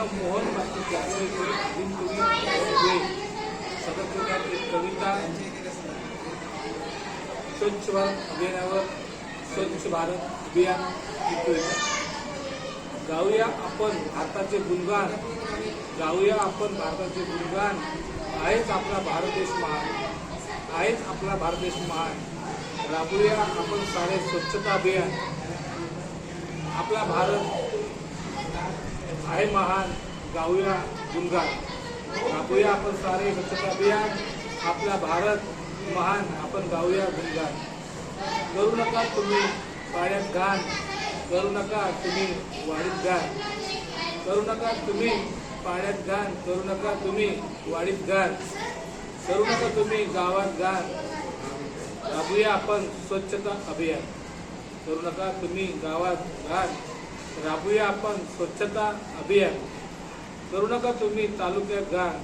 मोहन बाकी जानेवारी एक कविता स्वच्छ भारत अभियानावर स्वच्छ भारत अभियान गाऊया आपण भारताचे गुणगान. गाऊया आपण भारताचे गुणगान. आहेच आपला भारत देश महान. आहेच आपला भारत देश महान. राबूया आपण सारे स्वच्छता अभियान. आपला भारत आहे महान गाऊया गुणगान राबूया आपण सारे स्वच्छता अभियान. आपला भारत महान आपण गाऊया गुणगान करू नका तुम्ही पाण्यात घाण. करू नका तुम्ही वाढीत घाण. करू नका तुम्ही पाण्यात घाण. करू नका तुम्ही वाढीत घाण. करू नका तुम्ही गावात घाण. राबूया आपण स्वच्छता अभियान. करू नका तुम्ही गावात घाण. राबूया आपण स्वच्छता अभियान. करू नका तुम्ही तालुक्यात घाण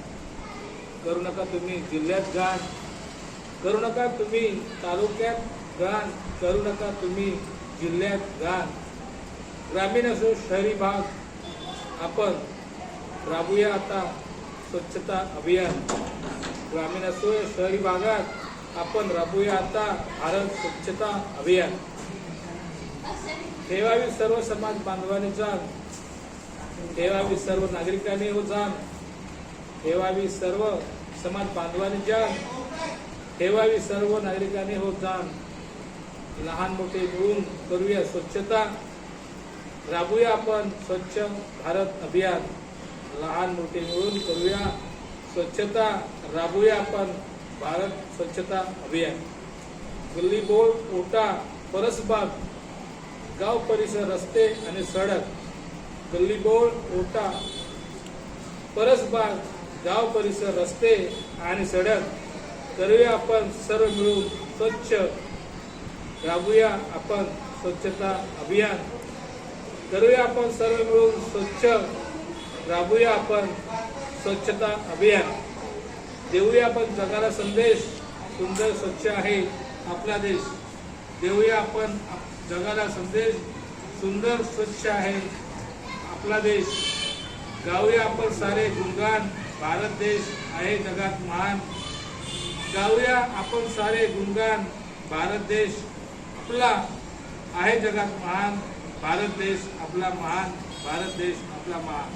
करू नका तुम्ही जिल्ह्यात घाण करू नका तुम्ही तालुक्यात घाण करू नका तुम्ही जिल्ह्यात घाण ग्रामीण असो शहरी भाग आपण राबूया आता स्वच्छता अभियान. ग्रामीण असो या शहरी भागात आपण राबूया आता भारत स्वच्छता अभियान. ठेवावी सर्व समाज बांधवाने जाण. ठेवावी सर्व नागरिकांनी हो जाण. ठेवावी सर्व समाज बांधवाने जाण. ठेवावी सर्व नागरिकांनी हो जाण. लहान मोठे मिळून करूया स्वच्छता. राबूया आपण स्वच्छ भारत अभियान. लहान मोठे मिळून करूया स्वच्छता. राबूया आपण भारत स्वच्छता अभियान. गल्ली बोळ ओटा परसबाग गाव परिसर रस्ते आणि सडक गल्लीबोळ ओटा परसबाग गाव परिसर रस्ते आणि सडक करूया आपण सर्व मिळून स्वच्छ राबूया आपण स्वच्छता अभियान. करूया आपण सर्व मिळून स्वच्छ राबूया आपण स्वच्छता अभियान. देऊया आपण जगाला संदेश. सुंदर स्वच्छ आहे आपला देश. देऊया आपण आप- जगाला संदेश सुंदर स्वच्छ आहे. आपला देश. गाऊया आपण सारे गुणगान. भारत देश आहे जगात महान. गाऊया आपण सारे गुणगान. भारत देश आपला आहे जगात महान. भारत देश आपला महान. भारत देश आपला महान.